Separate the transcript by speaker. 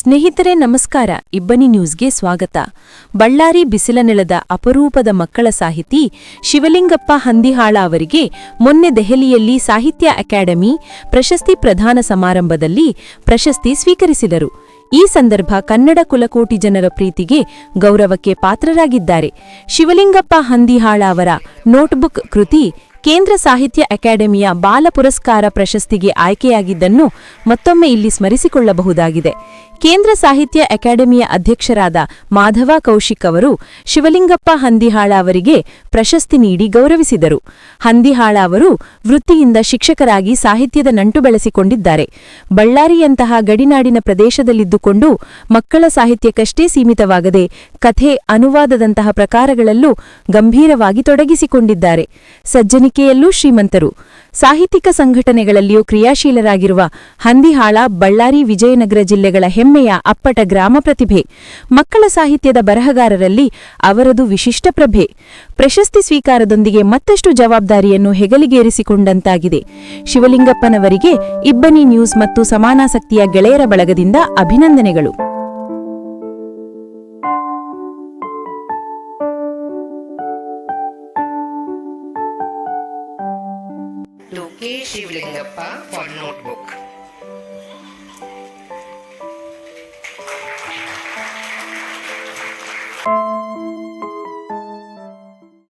Speaker 1: ಸ್ನೇಹಿತರೆ ನಮಸ್ಕಾರ, ಇಬ್ಬನಿ ನ್ಯೂಸ್ಗೆ ಸ್ವಾಗತ. ಬಳ್ಳಾರಿ ಬಿಸಿಲನೆಲದ ಅಪರೂಪದ ಮಕ್ಕಳ ಸಾಹಿತಿ ಶಿವಲಿಂಗಪ್ಪ ಹಂದಿಹಾಳ ಅವರಿಗೆ ಮೊನ್ನೆ ದೆಹಲಿಯಲ್ಲಿ ಸಾಹಿತ್ಯ ಅಕಾಡೆಮಿ ಪ್ರಶಸ್ತಿ ಪ್ರದಾನ ಸಮಾರಂಭದಲ್ಲಿ ಪ್ರಶಸ್ತಿ ಸ್ವೀಕರಿಸಿದರು. ಈ ಸಂದರ್ಭ ಕನ್ನಡ ಕುಲಕೋಟಿ ಜನರ ಪ್ರೀತಿಗೆ ಗೌರವಕ್ಕೆ ಪಾತ್ರರಾಗಿದ್ದಾರೆ. ಶಿವಲಿಂಗಪ್ಪ ಹಂದಿಹಾಳ ಅವರ ನೋಟ್ಬುಕ್ ಕೃತಿ ಕೇಂದ್ರ ಸಾಹಿತ್ಯ ಅಕಾಡೆಮಿಯ ಬಾಲ ಪುರಸ್ಕಾರ ಪ್ರಶಸ್ತಿಗೆ ಆಯ್ಕೆಯಾಗಿದ್ದನ್ನು ಮತ್ತೊಮ್ಮೆ ಇಲ್ಲಿ ಸ್ಮರಿಸಿಕೊಳ್ಳಬಹುದಾಗಿದೆ. ಕೇಂದ್ರ ಸಾಹಿತ್ಯ ಅಕಾಡೆಮಿಯ ಅಧ್ಯಕ್ಷರಾದ ಮಾಧವ ಕೌಶಿಕ್ ಅವರು ಶಿವಲಿಂಗಪ್ಪ ಹಂದಿಹಾಳ ಅವರಿಗೆ ಪ್ರಶಸ್ತಿ ನೀಡಿ ಗೌರವಿಸಿದರು. ಹಂದಿಹಾಳ ಅವರು ವೃತ್ತಿಯಿಂದ ಶಿಕ್ಷಕರಾಗಿ ಸಾಹಿತ್ಯದ ನಂಟು ಬೆಳೆಸಿಕೊಂಡಿದ್ದಾರೆ. ಬಳ್ಳಾರಿಯಂತಹ ಗಡಿನಾಡಿನ ಪ್ರದೇಶದಲ್ಲಿದ್ದುಕೊಂಡು ಮಕ್ಕಳ ಸಾಹಿತ್ಯಕ್ಕಷ್ಟೇ ಸೀಮಿತವಾಗದೆ ಕಥೆ ಅನುವಾದದಂತಹ ಪ್ರಕಾರಗಳಲ್ಲೂ ಗಂಭೀರವಾಗಿ ತೊಡಗಿಸಿಕೊಂಡಿದ್ದಾರೆ. ಸಜ್ಜನಿಕೆಯಲ್ಲೂ ಶ್ರೀಮಂತರು. ಸಾಹಿತ್ಯಿಕ ಸಂಘಟನೆಗಳಲ್ಲಿಯೂ ಕ್ರಿಯಾಶೀಲರಾಗಿರುವ ಹಂದಿಹಾಳ, ಬಳ್ಳಾರಿ, ವಿಜಯನಗರ ಜಿಲ್ಲೆಗಳ ಹೆಮ್ಮೆಯ ಅಪ್ಪಟ ಗ್ರಾಮ ಪ್ರತಿಭೆ, ಮಕ್ಕಳ ಸಾಹಿತ್ಯದ ಬರಹಗಾರರಲ್ಲಿ ಅವರದು ವಿಶಿಷ್ಟ ಪ್ರಭೆ. ಪ್ರಶಸ್ತಿ ಸ್ವೀಕಾರದೊಂದಿಗೆ ಮತ್ತಷ್ಟು ಜವಾಬ್ದಾರಿಯನ್ನು ಹೆಗಲಿಗೇರಿಸಿಕೊಂಡಂತಾಗಿದೆ. ಶಿವಲಿಂಗಪ್ಪನವರಿಗೆ ಇಬ್ಬನಿ ನ್ಯೂಸ್ ಮತ್ತು ಸಮಾನಾಸಕ್ತಿಯ ಗೆಳೆಯರ ಬಳಗದಿಂದ ಅಭಿನಂದನೆಗಳು.
Speaker 2: to K. Shivlingappa for notebook. Thank you.